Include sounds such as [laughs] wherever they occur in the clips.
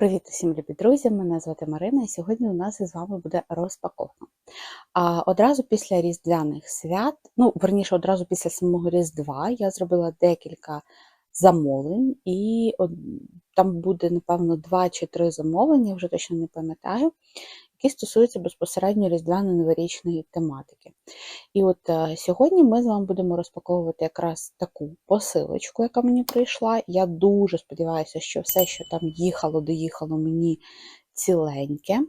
Привіт усім любі друзі! Мене звати Марина, і сьогодні у нас із вами буде розпаковка. А одразу після Різдвяних свят, ну, верніше, одразу після самого Різдва, я зробила декілька замовлень, і там буде, напевно, два чи три замовлення, вже точно не пам'ятаю, які стосуються безпосередньо різдвяно-новорічної тематики. І от е, сьогодні ми з вами будемо розпаковувати якраз таку посилочку, яка мені прийшла. Я дуже сподіваюся, що все, що там їхало, доїхало мені ціленьке,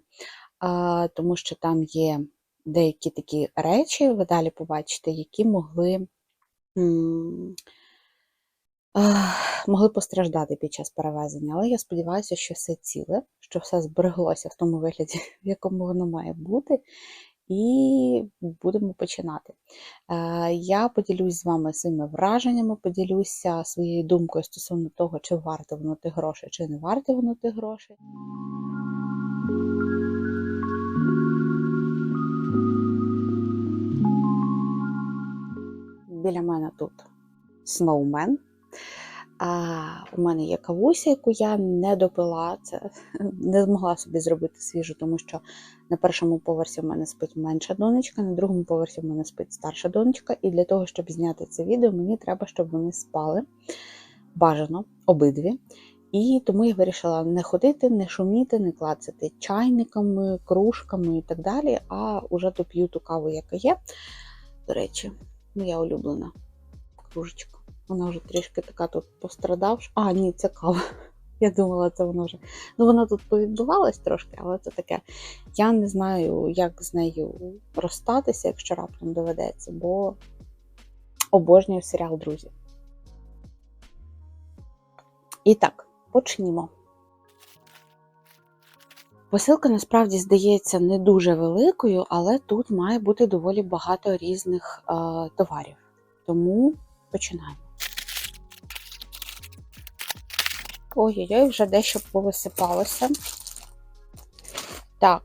тому що там є деякі такі речі, ви далі побачите, які могли. Могли постраждати під час перевезення, але я сподіваюся, що все ціле, що все збереглося в тому вигляді, [laughs] в якому воно має бути, і будемо починати. Е, Я поділюсь з вами своїми враженнями, поділюся своєю думкою стосовно того, чи варто воно тих грошей, чи не варто воно тих грошей. Біля мене тут сноумен. А, у мене є кавуся, яку я не допила. Це [laughs] не змогла собі зробити свіжу, тому що на першому поверсі в мене спить менша донечка, на другому поверсі в мене спить старша донечка. І для того, щоб зняти це відео, мені треба, щоб вони спали бажано обидві. І тому я вирішила не ходити, не шуміти, не клацати чайниками, кружками і так далі, а вже доп'ю ту каву, яка є. До речі, моя улюблена кружечка. Вона вже трішки така тут пострадавша. А, ні, це кава. [laughs] Я думала, це воно вже. Ну, воно тут повідбувалось трошки, але це таке. Я не знаю, як з нею розстатися, якщо раптом доведеться, бо обожнюю серіал Друзі. І так, почнімо. Посилка насправді здається не дуже великою, але тут має бути доволі багато різних е, товарів. Тому починаємо. Ой-ой-ой, вже дещо повисипалося. Так.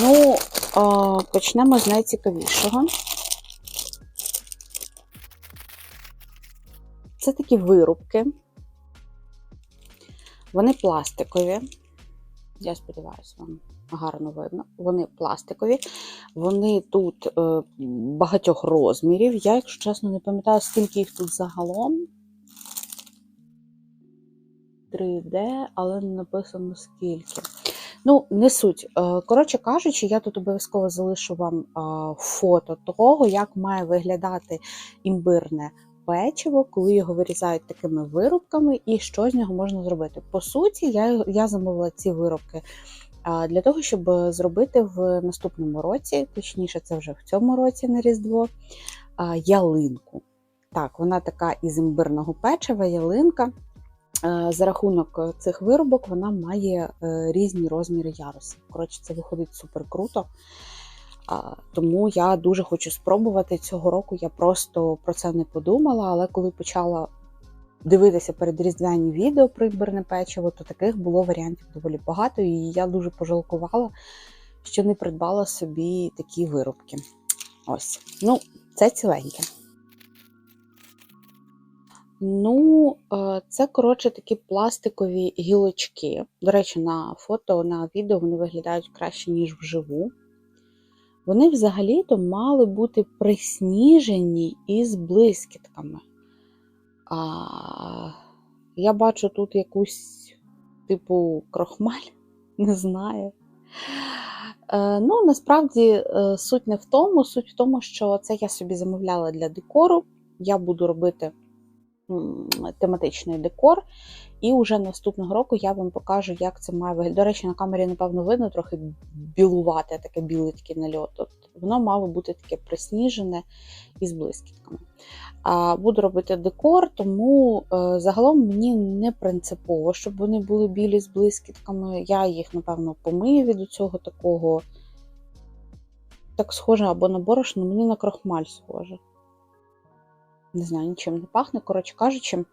Ну, а, почнемо з найцікавішого. Це такі вирубки. Вони пластикові. Я сподіваюся, вам гарно видно. Вони пластикові. Вони тут е, багатьох розмірів. Я, якщо чесно, не пам'ятаю, скільки їх тут загалом. 3D, але не написано скільки. Ну, не суть. Е, Коротше кажучи, я тут обов'язково залишу вам е, фото того, як має виглядати імбирне печиво, коли його вирізають такими вирубками, і що з нього можна зробити. По суті, я, я замовила ці виробки е, для того, щоб зробити в наступному році, точніше, це вже в цьому році на Різдво, ялинку. Так, вона така із імбирного печива, ялинка. За рахунок цих виробок вона має е, різні розміри ярусів. Коротше, це виходить супер круто. Тому я дуже хочу спробувати цього року. Я просто про це не подумала, але коли почала дивитися перед різдвяні відео про імбирне печиво, то таких було варіантів доволі багато, і я дуже пожалкувала, що не придбала собі такі виробки. Ось, ну, це ціленьке. Ну, е, це, коротше, такі пластикові гілочки. До речі, на фото, на відео вони виглядають краще, ніж вживу. Вони взагалі-то мали бути присніжені із блискітками. А, Я бачу тут якусь, типу, крохмаль, [laughs] не знаю. Е, Ну, насправді, е, суть не в тому, суть в тому, що це я собі замовляла для декору. Я буду робити тематичний декор. І вже наступного року я вам покажу, як це має виглядати. До речі, на камері, напевно, видно трохи білувате, таке білий такий нальот. От Воно мало бути таке присніжене із блискітками. А Буду робити декор, тому е, загалом мені не принципово, щоб вони були білі з блискітками. Я їх, напевно, помию від цього такого. Так схоже або на борошно, мені на крохмаль схоже. Не знаю, нічим не пахне. Коротше кажучи,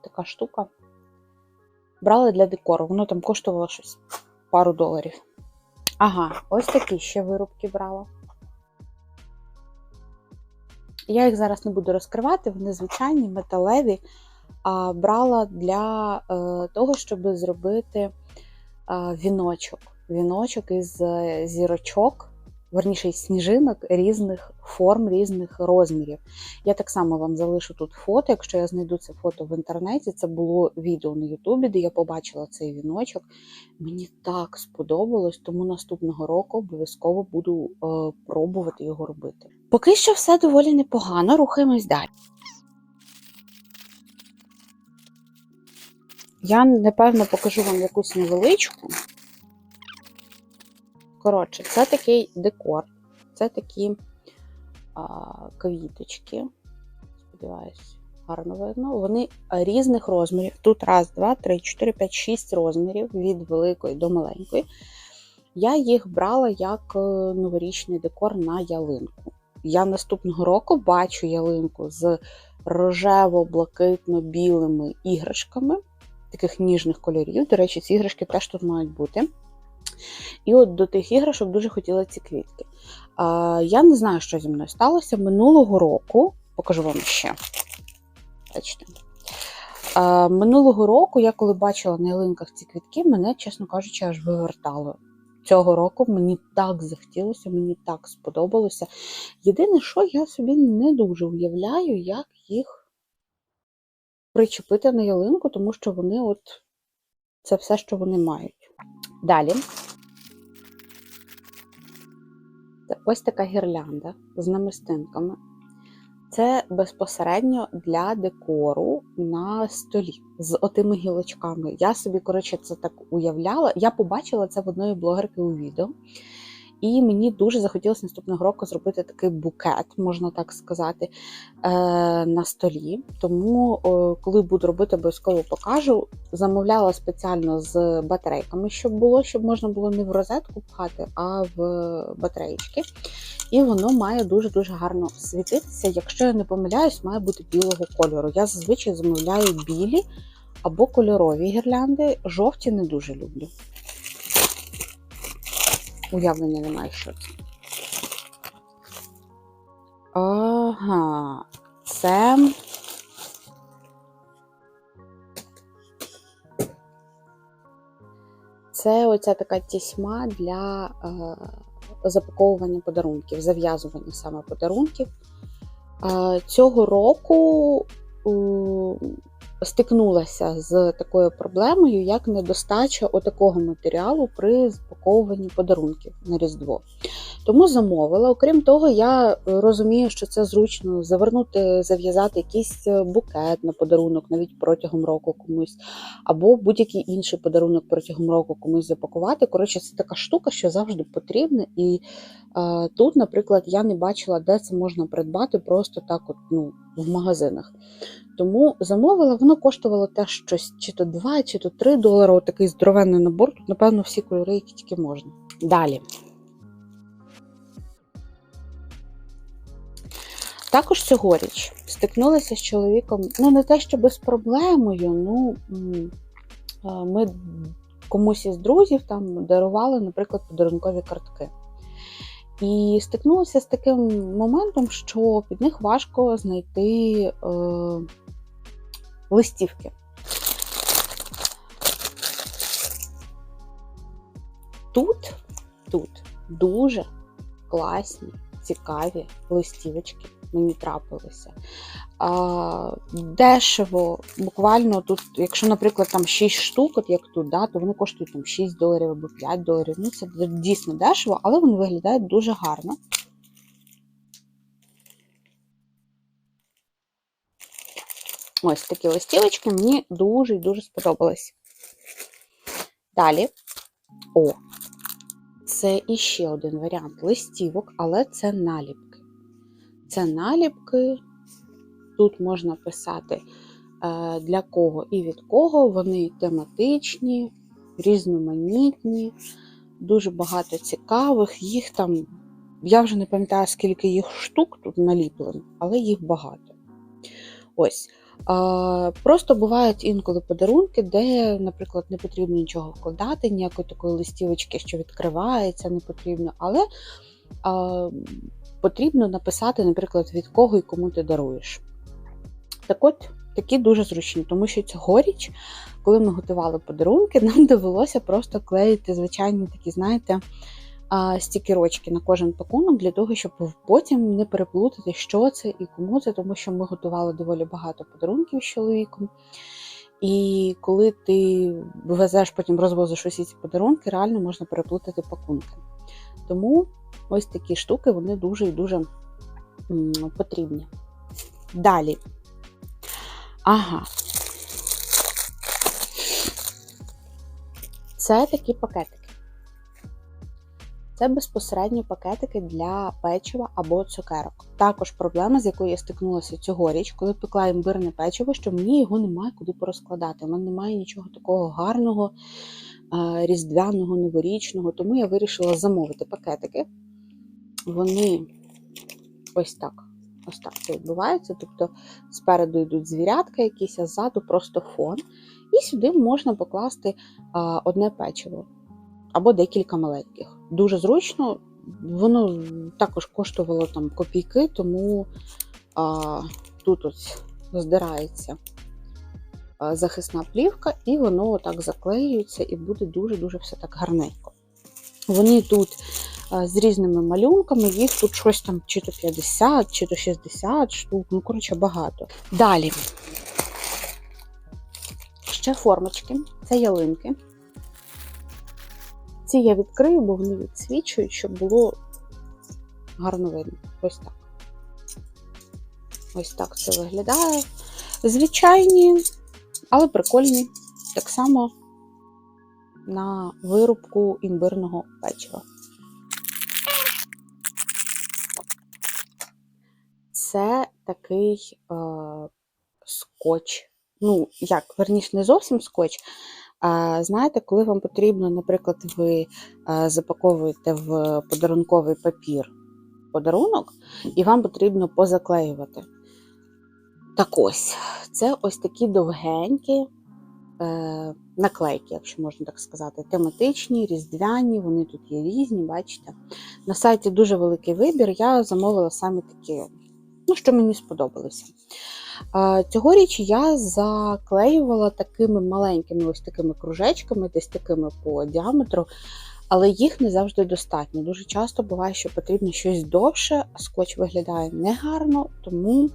така штука. Брали для декору. Воно там коштувало щось пару доларів. Ага, ось такі ще виробки брала. Я їх зараз не буду розкривати, вони звичайні, металеві, а брала для е, того, щоб зробити е, віночок. Віночок із е, зірочок, верніше сніжинок різних форм, різних розмірів. Я так само вам залишу тут фото. Якщо я знайду це фото в інтернеті, це було відео на Ютубі, де я побачила цей віночок. Мені так сподобалось, тому наступного року обов'язково буду е, пробувати його робити. Поки що все доволі непогано, рухаємось далі. Я напевно покажу вам якусь невеличку. Коротше, це такий декор, це такі а, квіточки. Сподіваюсь, гарно видно. Вони різних розмірів. Тут раз, два, три, чотири, п'ять, шість розмірів від великої до маленької. Я їх брала як е, новорічний декор на ялинку. Я наступного року бачу ялинку з рожево-блакитно-білими іграшками, таких ніжних кольорів. До речі, ці іграшки теж тут мають бути. І от до тих іграшок дуже хотіла ці квітки. А, Я не знаю, що зі мною сталося. Минулого року, покажу вам ще. Бачите. А, Минулого року, я коли бачила на ялинках ці квітки, мене, чесно кажучи, аж вивертало. Цього року мені так захотілося, мені так сподобалося. Єдине, що я собі не дуже уявляю, як їх причепити на ялинку, тому що вони от це все, що вони мають. Далі. Ось така гірлянда з намистинками. Це безпосередньо для декору на столі з отими гілочками. Я собі, коротше, це так уявляла. Я побачила це в одної блогерки у відео. І мені дуже захотілося наступного року зробити такий букет, можна так сказати, е, на столі. Тому, коли буду робити, обов'язково покажу. Замовляла спеціально з батарейками, щоб було, щоб можна було не в розетку пхати, а в батареїчки. І воно має дуже-дуже гарно світитися. Якщо я не помиляюсь, має бути білого кольору. Я зазвичай замовляю білі або кольорові гірлянди. Жовті не дуже люблю. Уявлення немає, що це. Ага, це. Це оця така тісьма для е, запаковування подарунків, зав'язування саме подарунків. Е, цього року е, стикнулася з такою проблемою, як недостача отакого матеріалу при запакованні подарунків на Різдво. Тому замовила. Окрім того, я розумію, що це зручно завернути, зав'язати якийсь букет на подарунок навіть протягом року комусь, або будь-який інший подарунок протягом року комусь запакувати. Коротше, це така штука, що завжди потрібна. І е, тут, наприклад, я не бачила, де це можна придбати просто так, от, ну, в магазинах. Тому замовила, воно коштувало теж щось чи то 2, чи то 3 долари. Отакий здоровенний набор. Тут, напевно, всі кольори, які тільки можна. Далі. Також цьогоріч стикнулася з чоловіком, ну, не те, що без проблемою, ну ми комусь із друзів там дарували, наприклад, подарункові картки. І стикнулася з таким моментом, що під них важко знайти е, листівки. Тут, тут дуже класні, цікаві листівочки мені трапилися. А, Дешево, буквально тут, якщо, наприклад, там 6 штук, от як тут, да, то вони коштують там 6 доларів або 5 доларів. Ну, це дійсно дешево, але вони виглядають дуже гарно. Ось такі листівочки мені дуже і дуже сподобались. Далі, о, це іще один варіант листівок, але це наліпки. Це наліпки. Тут можна писати е, для кого і від кого. Вони тематичні, різноманітні, дуже багато цікавих. Їх там, я вже не пам'ятаю, скільки їх штук тут наліплено, але їх багато. Ось. Просто бувають інколи подарунки, де, наприклад, не потрібно нічого вкладати, ніякої такої листівочки, що відкривається, не потрібно. Але потрібно написати, наприклад, від кого і кому ти даруєш. Так от, такі дуже зручні, тому що цьогоріч, коли ми готували подарунки, [laughs] нам довелося просто клеїти звичайні такі, знаєте, стікерочки на кожен пакунок для того, щоб потім не переплутати, що це і кому це, тому що ми готували доволі багато подарунків з чоловіком. І коли ти везеш, потім розвозиш усі ці подарунки, реально можна переплутати пакунки. Тому ось такі штуки вони дуже і дуже потрібні. Далі. Ага. Це такі пакетики. Це безпосередньо пакетики для печива або цукерок. Також проблема, з якою я стикнулася цьогоріч, коли пекла імбирне печиво, що мені його немає куди порозкладати. У мене немає нічого такого гарного, е, різдвяного, новорічного, тому я вирішила замовити пакетики. Вони ось так. Ось так це відбувається. Тобто спереду йдуть звірятка якісь, а ззаду просто фон. І сюди можна покласти а, одне печиво або декілька маленьких. Дуже зручно, воно також коштувало там копійки, тому а, тут ось здирається захисна плівка, і воно так заклеюється і буде дуже-дуже все так гарненько. Вони тут з різними малюнками, їх тут щось там чи то 50, чи то 60 штук, ну, коротше, багато. Далі. Ще формочки, це ялинки. Ці я відкрию, бо вони відсвічують, щоб було гарно видно. Ось так. Ось так це виглядає. Звичайні, але прикольні. Так само на вирубку імбирного печива. Це такий е, скотч. Ну, як, верніше, не зовсім скотч. Знаєте, коли вам потрібно, наприклад, ви запаковуєте в подарунковий папір подарунок, і вам потрібно позаклеювати. Так ось, це ось такі довгенькі е, наклейки, якщо можна так сказати, тематичні, різдвяні, вони тут є різні, бачите. На сайті дуже великий вибір. Я замовила саме такі, ну, що мені сподобалося. Цьогоріч я заклеювала такими маленькими ось такими кружечками, десь такими по діаметру, але їх не завжди достатньо. Дуже часто буває, що потрібно щось довше, а скотч виглядає негарно, тому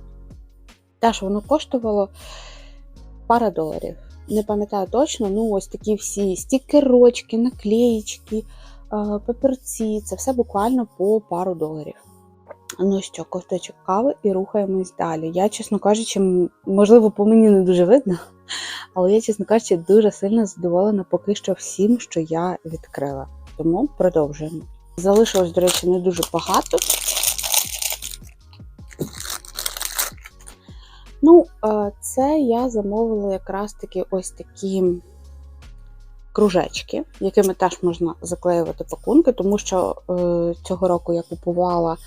теж воно коштувало пара доларів. Не пам'ятаю точно, ну ось такі всі стікерочки, наклеїчки, е, папірці, це все буквально по пару доларів. Ну що, ковточок кави і рухаємось далі. Я, чесно кажучи, можливо, по мені не дуже видно, але я, чесно кажучи, дуже сильно задоволена поки що всім, що я відкрила. Тому продовжуємо. Залишилось, до речі, не дуже багато. Ну, е, це я замовила якраз таки ось такі кружечки, якими теж можна заклеювати пакунки, тому що е, цього року я купувала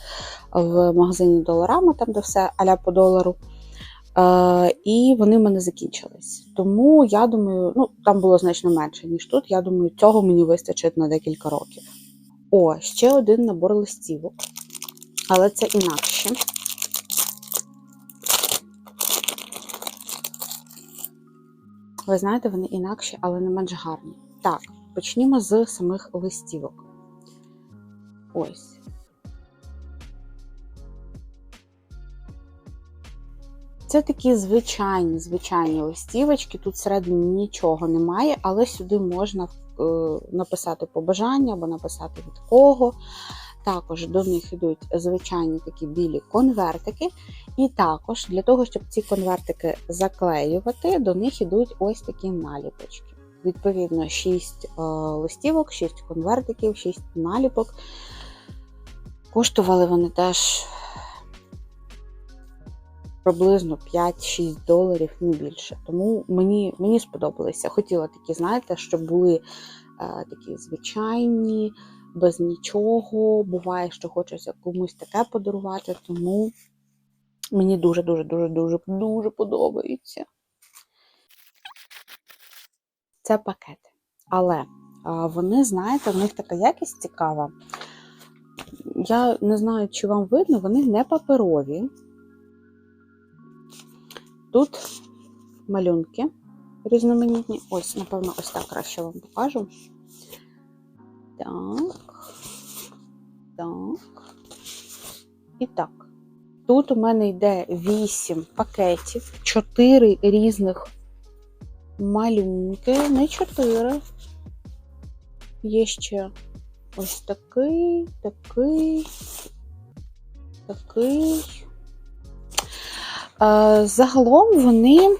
в магазині Доларама, там де все аля по долару. Е, і вони в мене закінчились. Тому я думаю, ну там було значно менше, ніж тут. Я думаю, цього мені вистачить на декілька років. О, ще один набор листівок, але це інакше. Ви знаєте, вони інакші, але не менш гарні. Так, почнімо з самих листівок. Ось. Це такі звичайні звичайні листівочки. Тут всередині нічого немає, але сюди можна е, написати побажання або написати від кого. Також до них йдуть звичайні такі білі конвертики. І також для того, щоб ці конвертики заклеювати, до них йдуть ось такі наліпочки. Відповідно, 6 е, листівок, 6 конвертиків, 6 наліпок. Коштували вони теж приблизно 5-6 доларів, не більше. Тому мені, мені сподобалися. Хотіла такі, знаєте, щоб були е, такі звичайні, без нічого. Буває, що хочеться комусь таке подарувати, тому мені дуже-дуже дуже дуже дуже подобається. Це пакети. Але вони, знаєте, в них така якість цікава. Я не знаю, чи вам видно, вони не паперові. Тут малюнки різноманітні. Ось, напевно, ось так краще вам покажу. Так. Так. І так. Тут у мене йде 8 пакетів, 4 різних малюнки, не 4. Є ще ось такий, такий, такий. Е, Загалом вони,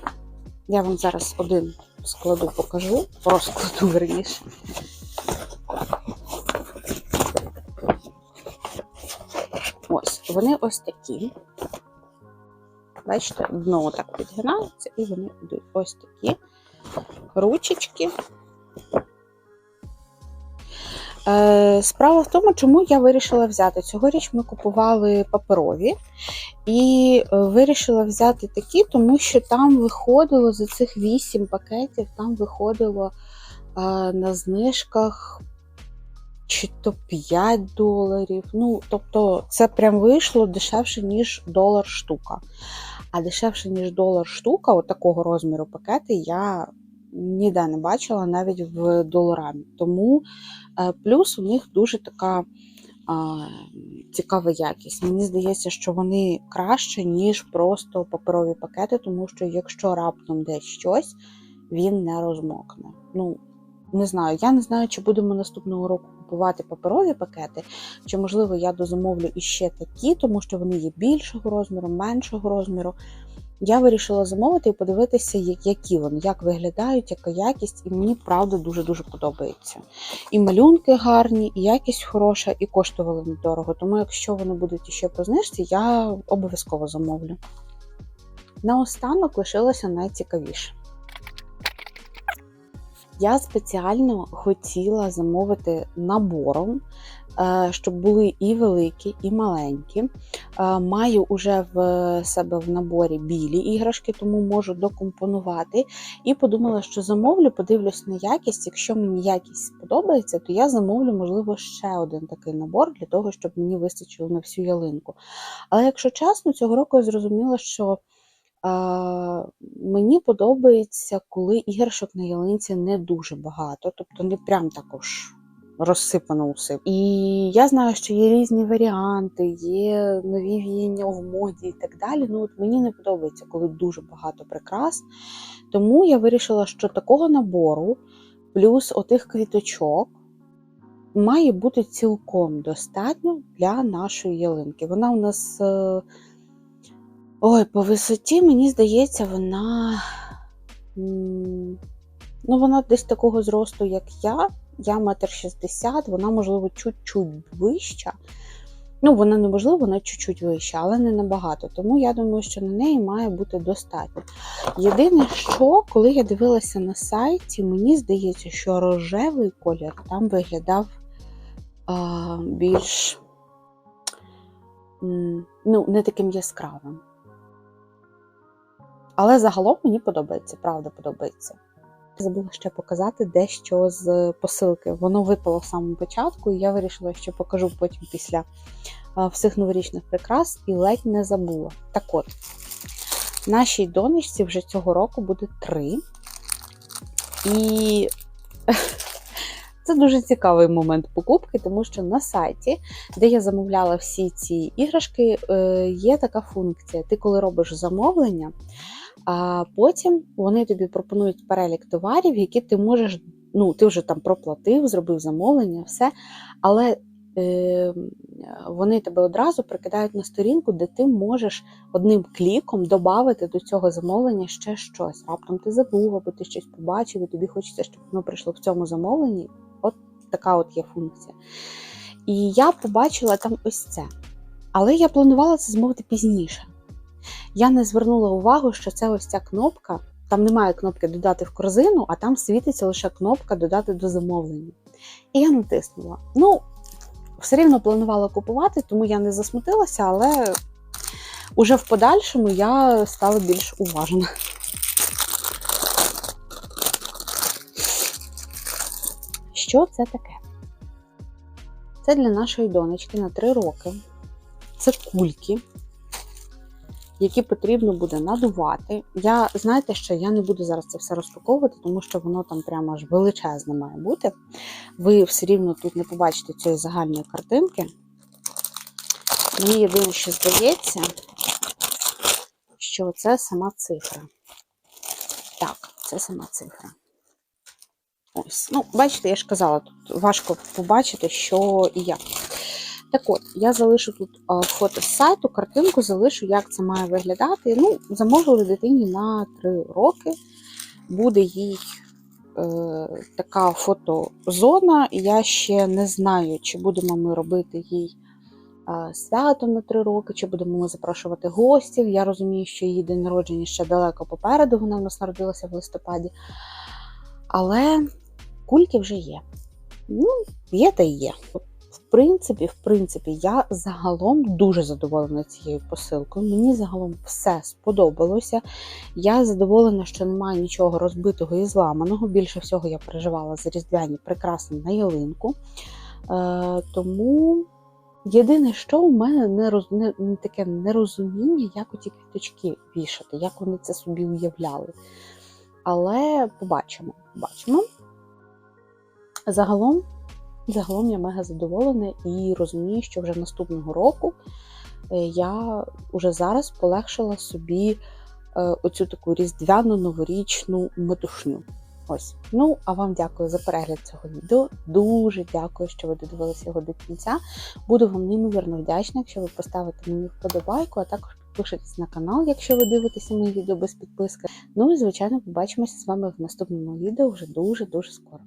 я вам зараз один складу покажу, розкладу верніше. Вони ось такі. Бачите, дно так підгинається, і вони йдуть ось такі ручечки. Е, Справа в тому, чому я вирішила взяти. Цьогоріч ми купували паперові і е, вирішила взяти такі, тому що там виходило за цих 8 пакетів, там виходило е, на знижках чи то 5 доларів. Ну, тобто, це прям вийшло дешевше, ніж долар штука. А дешевше, ніж долар штука, от такого розміру пакети, я ніде не бачила навіть в доларамі. Тому е, плюс у них дуже така цікава якість. Мені здається, що вони краще, ніж просто паперові пакети, тому що якщо раптом десь щось, він не розмокне. Ну, не знаю, я не знаю, чи будемо наступного року купувати паперові пакети, чи, можливо, я дозамовлю іще такі, тому що вони є більшого розміру, меншого розміру. Я вирішила замовити і подивитися, які вони, як виглядають, яка якість, і мені правда дуже-дуже подобається. І малюнки гарні, і якість хороша, і коштували недорого. Тому, якщо вони будуть іще по знижці, я обов'язково замовлю. Наостанок лишилося найцікавіше. Я спеціально хотіла замовити набором, е, щоб були і великі, і маленькі. Е, Маю уже в себе в наборі білі іграшки, тому можу докомпонувати. І подумала, що замовлю, подивлюсь на якість. Якщо мені якість сподобається, то я замовлю, можливо, ще один такий набор для того, щоб мені вистачило на всю ялинку. Але якщо чесно, цього року я зрозуміла, що мені подобається, коли іграшок на ялинці не дуже багато, тобто не прям також розсипано усе. І я знаю, що є різні варіанти, є нові віяння в моді і так далі. Ну от мені не подобається, коли дуже багато прикрас. Тому я вирішила, що такого набору, плюс отих квіточок. Має бути цілком достатньо для нашої ялинки. Вона у нас е, Ой, по висоті, мені здається, вона. Ну, вона десь такого зросту, як я. Я метр шістдесят, вона, можливо, чуть-чуть вища. Ну, вона неможливо, вона чуть-чуть вища, але не набагато. Тому я думаю, що на неї має бути достатньо. Єдине, що коли я дивилася на сайті, мені здається, що рожевий колір там виглядав а, більш ну, не таким яскравим. Але загалом мені подобається, правда подобається. Забула ще показати дещо з посилки. Воно випало в самому початку, і я вирішила, що покажу потім після всіх новорічних прикрас і ледь не забула. Так от, нашій донечці вже цього року буде три. І [laughs] це дуже цікавий момент покупки, тому що на сайті, де я замовляла всі ці іграшки, е, є така функція. Ти, коли робиш замовлення, а потім вони тобі пропонують перелік товарів, які ти можеш, ну, ти вже там проплатив, зробив замовлення, все. Але е, вони тебе одразу прикидають на сторінку, де ти можеш одним кліком додати до цього замовлення ще щось. Раптом ти забув, або ти щось побачив, і тобі хочеться, щоб воно прийшло в цьому замовленні. От така от є функція. І я побачила там ось це. Але я планувала це замовити пізніше. Я не звернула увагу, що це ось ця кнопка. Там немає кнопки додати в корзину, а там світиться лише кнопка додати до замовлення. І я натиснула. Ну, все рівно планувала купувати, тому я не засмутилася, але уже в подальшому я стала більш уважна. Що це таке? Це для нашої донечки на 3 роки. Це кульки. Які потрібно буде надувати. Я знаєте, що я не буду зараз це все розпаковувати, тому що воно там прямо аж величезне має бути. Ви все рівно тут не побачите цієї загальної картинки. Мені єдине, що здається, що це сама цифра. Так, це сама цифра. Ось. Ну, бачите, я ж казала, тут важко побачити, що і як. Так от, я залишу тут фото з сайту, картинку залишу, як це має виглядати. Ну, замовили дитині на 3 роки. Буде їй е, така фотозона. Я ще не знаю, чи будемо ми робити їй е, свято на 3 роки, чи будемо ми запрошувати гостів. Я розумію, що її день народження ще далеко попереду, вона в нас народилася в листопаді. Але кульки вже є. Ну, є та й є. Принципі, в принципі, я загалом дуже задоволена цією посилкою. Мені загалом все сподобалося. Я задоволена, що немає нічого розбитого і зламаного. Більше всього я переживала за різдвяні прикраси на ялинку. Е, тому єдине, що у мене не, роз, не таке нерозуміння, як оті квіточки вішати, як вони це собі уявляли. Але побачимо, побачимо. Загалом, загалом я мега задоволена і розумію, що вже наступного року е, я вже зараз полегшила собі е, оцю таку різдвяну новорічну метушню. Ось. Ну, а вам дякую за перегляд цього відео. Дуже дякую, що ви додивилися його до кінця. Буду вам неймовірно вдячна, якщо ви поставите мені вподобайку, а також підпишитесь на канал, якщо ви дивитеся мої відео без підписки. Ну і, звичайно, побачимося з вами в наступному відео вже дуже-дуже скоро.